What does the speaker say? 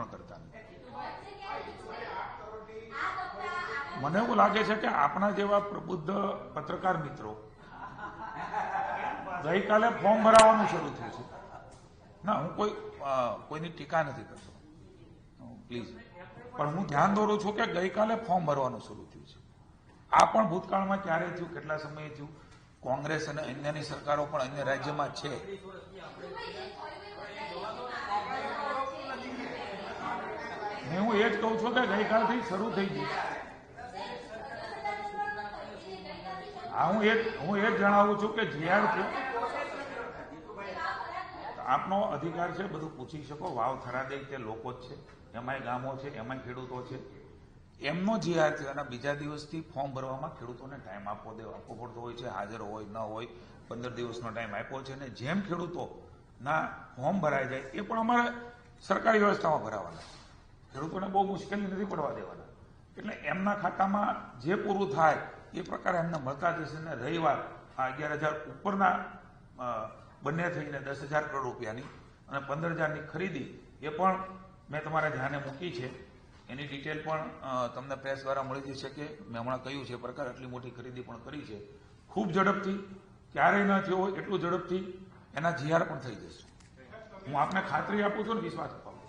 પણ કરતા મને એવું લાગે છે કે આપણા જેવા પ્રબુદ્ધ પત્રકાર મિત્રો ગઈકાલે ફોર્મ ભરાવાનું શરૂ થયું છે. ના, હું કોઈ કોઈની ટીકા નથી કરતો. પ્લીઝ. પણ હું ધ્યાન દોરું છું કે ગઈકાલે ફોર્મ ભરવાનું શરૂ થયું છે. આ પણ ભૂતકાળમાં ક્યારે થયું, કેટલા સમયે થયું? કોંગ્રેસ અને અન્યની સરકારો પણ અન્ય રાજ્યમાં છે ને હું એ જ કહું છું કે ગઈકાલથી શરૂ થઈ ગયું હા, હું એ હું એ જ જણાવું છું કે જીઆર થયું આપનો અધિકાર છે, બધું પૂછી શકો. વાવ થરાદે તે લોકો જ છે. એમાંય ગામો છે, એમાંય ખેડૂતો છે. એમનો જીઆર થયો અને બીજા દિવસથી ફોર્મ ભરવામાં ખેડૂતોને ટાઈમ આપવો દે આપવો પડતો હોય છે, હાજર હોય, ન હોય, પંદર દિવસનો ટાઈમ આપ્યો છે અને જેમ ખેડૂતો ના ફોર્મ ભરાઈ જાય, એ પણ અમારે સરકારી વ્યવસ્થામાં ભરાવાના છે. ખેડૂતોને બહુ મુશ્કેલી નથી પડવા દેવાના. એટલે એમના ખાતામાં જે પૂરું થાય, એ પ્રકારે એમને મળતા જશે ને રવિવાર આ અગિયાર હજાર ઉપરના બંને થઈને દસ હજાર કરોડ રૂપિયાની અને પંદર હજારની ખરીદી, એ પણ મેં તમારા ધ્યાને મૂકી છે. એની ડિટેલ પણ તમને પ્રેસ દ્વારા મળી જશે કે મેં હમણાં કહ્યું છે, પ્રકાર આટલી મોટી ખરીદી પણ કરી છે. ખૂબ ઝડપથી, ક્યારેય ન થયો એટલું ઝડપથી એના જીઆર પણ થઈ જશે. હું આપને ખાતરી આપું છું ને વિશ્વાસ અપાવું